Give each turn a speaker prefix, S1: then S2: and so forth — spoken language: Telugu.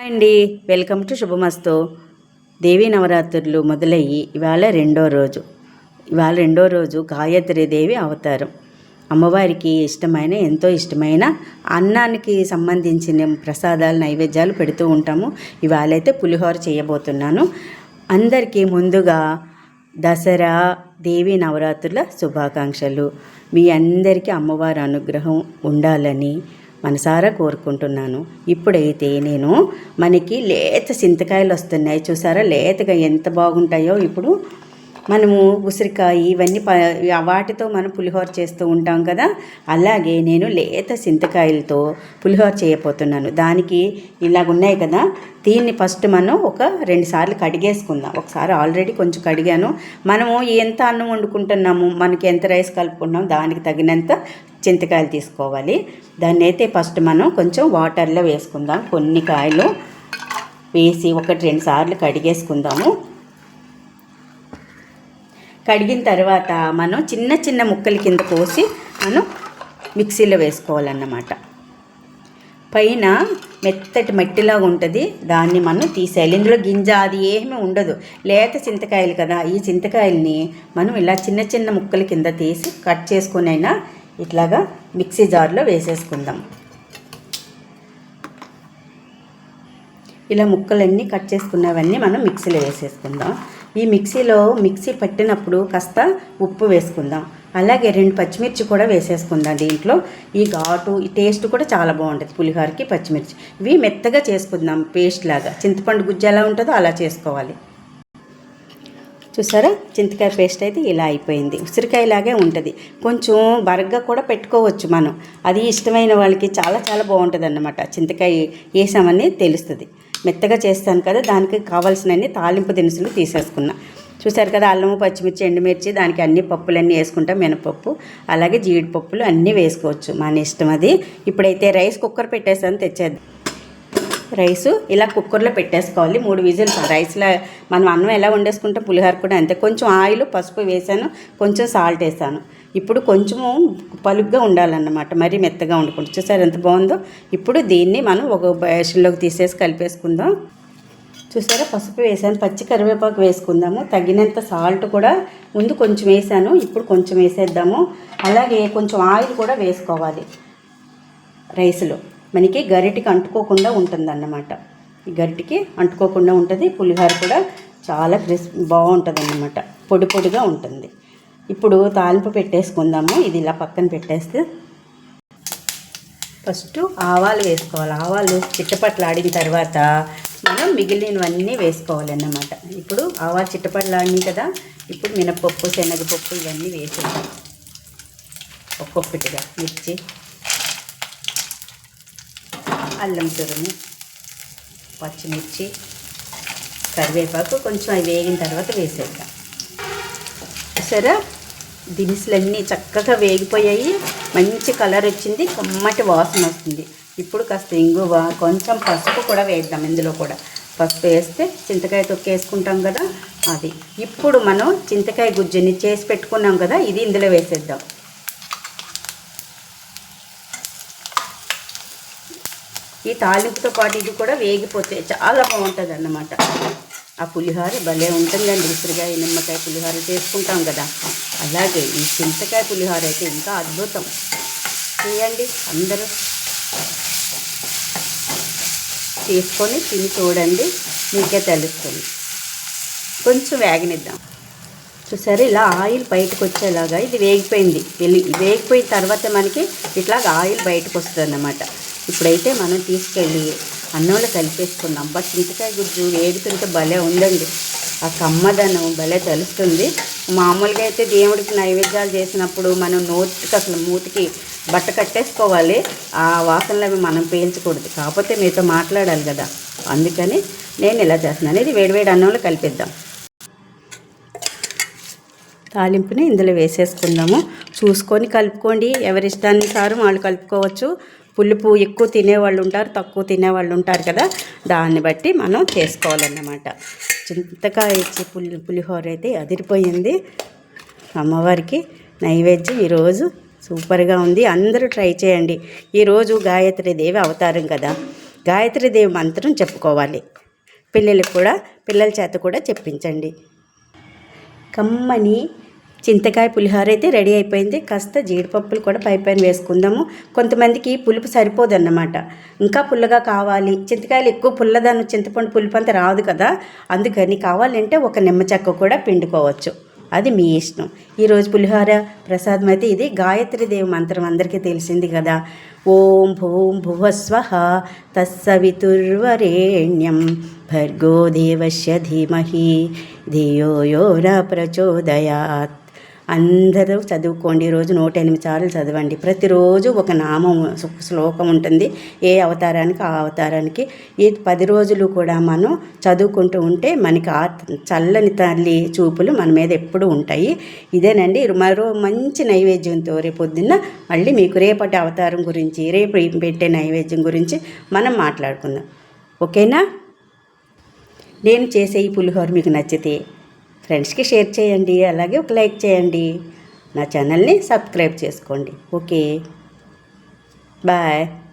S1: అండి వెల్కమ్ టు శుభమస్తు. దేవీ నవరాత్రులు మొదలయ్యి ఇవాళ రెండో రోజు. ఇవాళ రెండో రోజు గాయత్రి దేవి అవతారం. అమ్మవారికి ఇష్టమైన ఎంతో ఇష్టమైన అన్నానికి సంబంధించిన ప్రసాదాలు నైవేద్యాలు పెడుతూ ఉంటాము. ఇవాళైతే పులిహోర చేయబోతున్నాను. అందరికీ ముందుగా దసరా దేవి నవరాత్రుల శుభాకాంక్షలు. మీ అందరికీ అమ్మవారి అనుగ్రహం ఉండాలని మనసారా కోరుకుంటున్నాను. ఇప్పుడైతే నేను మనకి లేత చింతకాయలు వస్తున్నాయి. చూసారా? లేతగా ఎంత బాగుంటాయో ఇప్పుడు మనము ఉసిరికాయ ఇవన్నీ ప వాటితో మనం పులిహోర చేస్తూ ఉంటాం కదా? అలాగే నేను లేత చింతకాయలతో పులిహోర చేయబోతున్నాను. దానికి ఇలాగ ఉన్నాయి కదా? దీన్ని ఫస్ట్ మనం ఒక రెండు సార్లు కడిగేసుకుందాం. ఒకసారి ఆల్రెడీ కొంచెం కడిగాను. మనము ఎంత అన్నం వండుకుంటున్నాము? మనకి ఎంత రైస్ కలుపుకున్నాం? దానికి తగినంత చింతకాయలు తీసుకోవాలి. దాన్ని అయితే ఫస్ట్ మనం కొంచెం వాటర్లో వేసుకుందాం. కొన్ని కాయలు వేసి ఒకటి రెండు సార్లు కడిగేసుకుందాము. కడిగిన తర్వాత మనం చిన్న చిన్న ముక్కల కింద కోసి మనం మిక్సీలో వేసుకోవాలన్నమాట. పైన మెత్తటి మట్టిలాగా ఉంటుంది. దాన్ని మనం తీసేయాలి. ఇందులో గింజ అది ఏమీ ఉండదు. లేత చింతకాయలు కదా ఈ చింతకాయల్ని మనం ఇలా చిన్న చిన్న ముక్కల కింద తీసి కట్ చేసుకునైనా ఇట్లాగా మిక్సీ జార్లో వేసేసుకుందాం. ఇలా ముక్కలన్నీ కట్ చేసుకున్నవన్నీ మనం మిక్సీలో వేసేసుకుందాం. ఈ మిక్సీలో మిక్సీ పట్టినప్పుడు కాస్త ఉప్పు వేసుకుందాం. అలాగే రెండు పచ్చిమిర్చి కూడా వేసేసుకుందాం దీంట్లో. ఈ ఘాటు ఈ టేస్ట్ కూడా చాలా బాగుంటుంది పులిహోరకి పచ్చిమిర్చి. ఇవి మెత్తగా చేసుకుందాం పేస్ట్ లాగా. చింతపండు గుజ్జు ఎలా ఉంటుందో అలా చేసుకోవాలి. చూసారా? చింతకాయ పేస్ట్ అయితే ఇలా అయిపోయింది. ఉసిరికాయలాగే ఉంటుంది. కొంచెం బరగ్గా కూడా పెట్టుకోవచ్చు మనం. అది ఇష్టమైన వాళ్ళకి చాలా చాలా బాగుంటుంది అన్నమాట చింతకాయ వేసామని తెలుస్తుంది. మెత్తగా చేస్తాను కదా దానికి కావాల్సినన్ని తాలింపు దినుసులు తీసేసుకున్నా. చూసారు కదా అల్లము పచ్చిమిర్చి ఎండుమిర్చి దానికి అన్ని పప్పులన్నీ వేసుకుంటాం మినపప్పు అలాగే జీడిపప్పులు అన్నీ వేసుకోవచ్చు. మన ఇష్టం అది. ఇప్పుడైతే రైస్ కుక్కర్ పెట్టేసాను తెచ్చేది రైసు ఇలా కుక్కర్లో పెట్టేసుకోవాలి. మూడు విజిల్స్ రైస్లో మనం అన్నం ఎలా వండేసుకుంటాం? పులిహోర కూడా అంతే. కొంచెం ఆయిల్ పసుపు వేసాను. కొంచెం సాల్ట్ వేసాను. ఇప్పుడు కొంచెము పలుగ్గా ఉండాలన్నమాట. మరీ మెత్తగా ఉండకుండా చూసారు ఎంత బాగుందో? ఇప్పుడు దీన్ని మనం ఒక బేషన్లోకి తీసేసి కలిపేసుకుందాం. చూసారా? పసుపు వేసాను. పచ్చి కరివేపాకు వేసుకుందాము. తగినంత సాల్ట్ కూడా ముందు కొంచెం వేసాను. ఇప్పుడు కొంచెం వేసేద్దాము. అలాగే కొంచెం ఆయిల్ కూడా వేసుకోవాలి రైస్లో. మనకి గరిటికి అంటుకోకుండా ఉంటుందన్నమాట. ఈ గరిటికి అంటుకోకుండా ఉంటుంది పులిహోర కూడా చాలా క్రిస్ప్ బాగుంటుంది అన్నమాట పొడి పొడిగా ఉంటుంది. ఇప్పుడు తాలింపు పెట్టేసుకుందాము. ఇది ఇలా పక్కన పెట్టేస్తే ఫస్ట్ ఆవాలు వేసుకోవాలి. ఆవాలు చిట్టపట్లాడిన తర్వాత మనం మిగిలినవన్నీ వేసుకోవాలన్నమాట. ఇప్పుడు ఆవాలు చిట్టపట్లాడినాయి కదా ఇప్పుడు మినపప్పు శనగపప్పు ఇవన్నీ వేసేద్దాం. ఒక్కొక్కటిగా మిర్చి అల్లం తురుము పచ్చిమిర్చి కరివేపాకు కొంచెం అవి వేగిన తర్వాత వేసేద్దాం. సరే దినుసులన్నీ చక్కగా వేగిపోయాయి. మంచి కలర్ వచ్చింది. కమ్మటి వాసన వస్తుంది. ఇప్పుడు కాస్త ఇంగువ కొంచెం పసుపు కూడా వేద్దాం ఇందులో కూడా. పసుపు వేస్తే చింతకాయ తొక్కేసుకుంటాం కదా అది. ఇప్పుడు మనం చింతకాయ గుజ్జుని చేసి పెట్టుకున్నాం కదా ఇది ఇందులో వేసేద్దాం. ఈ తాలింపుతో పాటు ఇది కూడా వేగిపోతే చాలా బాగుంటుంది అన్నమాట ఆ పులిహోర భలే ఉంటుందండి ఉసిరికాయ నిమ్మకాయ పులిహోర చేసుకుంటాం కదా. అలాగే ఈ చింతకాయ పులిహోర అయితే ఇంకా అద్భుతం. చేయండి అందరూ. తీసుకొని తిని చూడండి మీకే తెలుస్తుంది. కొంచెం వేగనిద్దాం. చూసారు ఇలా ఆయిల్ బయటకు వచ్చేలాగా ఇది వేగిపోయింది. వెళ్ళి వేగిపోయిన తర్వాత మనకి ఇట్లాగా ఆయిల్ బయటకు వస్తుంది అన్నమాట ఇప్పుడైతే మనం తీసుకెళ్ళి అన్నంలో కలిపేసుకుందాం. బట్ చింతకాయ గుజ్జు వేగుతుంటే భలే ఉందండి. ఆ కమ్మదనం భలే తెలుస్తుంది. మామూలుగా అయితే దేవుడికి నైవేద్యాలు చేసినప్పుడు మనం నోటికి అసలు మూతికి బట్ట కట్టేసుకోవాలి. ఆ వాసనలు అవి మనం పేయించకూడదు కాకపోతే మీతో మాట్లాడాలి కదా. అందుకని నేను ఇలా చేస్తున్నాను. ఇది వేడివేడి అన్నంలో కలిపిద్దాం. తాలింపుని ఇందులో వేసేసుకుందాము. చూసుకొని కలుపుకోండి. ఎవరిష్టాన్ని సారు వాళ్ళు కలుపుకోవచ్చు. పులుపు ఎక్కువ తినేవాళ్ళు ఉంటారు తక్కువ తినేవాళ్ళు ఉంటారు కదా. దాన్ని బట్టి మనం చేసుకోవాలన్నమాట. చింతకాయ ఇచ్చి పులి పులిహోర అయితే అదిరిపోయింది. అమ్మవారికి నైవేద్యం ఈరోజు సూపర్గా ఉంది. అందరూ ట్రై చేయండి. ఈరోజు గాయత్రి దేవి అవతారం కదా. గాయత్రీదేవి మంత్రం చెప్పుకోవాలి. పిల్లలకు కూడా పిల్లల చేత కూడా చెప్పించండి. కమ్మని చింతకాయ పులిహోర అయితే రెడీ అయిపోయింది. కాస్త జీడిపప్పులు కూడా పై పైన వేసుకుందాము. కొంతమందికి పులుపు సరిపోదన్నమాట. ఇంకా పుల్లగా కావాలి. చింతకాయలు ఎక్కువ పుల్లదాన్ని చింతపండు పులుపు అంతా రాదు కదా. అందుకని కావాలంటే ఒక నిమ్మ చెక్క కూడా పిండుకోవచ్చు. అది మీ ఇష్టం. ఈరోజు పులిహోర ప్రసాదం అయితే ఇది. గాయత్రి దేవి మంత్రం అందరికీ తెలిసింది కదా. ఓం భూం భువస్వ తస్సవితుర్వరేణ్యం. భర్గో దేవస్య ధీమహి. ధియో యో న ప్రచోదయాత్. అందరూ చదువుకోండి. రోజు నూట ఎనిమిది సార్లు చదవండి. ప్రతిరోజు ఒక నామం శ్లోకం ఉంటుంది. ఏ అవతారానికి ఆ అవతారానికి. ఈ పది రోజులు కూడా మనం చదువుకుంటూ ఉంటే మనకి ఆ చల్లని తల్లి చూపులు మన మీద ఎప్పుడూ ఉంటాయి. ఇదేనండి. మరో మంచి నైవేద్యంతో రేపు పొద్దున్న మళ్ళీ మీకు రేపటి అవతారం గురించి రేపు పెట్టే నైవేద్యం గురించి మనం మాట్లాడుకుందాం. ఓకేనా? నేను చేసే ఈ పులిహోర మీకు నచ్చితే ఫ్రెండ్స్కి షేర్ చేయండి అలాగే ఒక లైక్ చేయండి. నా ఛానల్ని సబ్స్క్రైబ్ చేసుకోండి. ఓకే. బాయ్.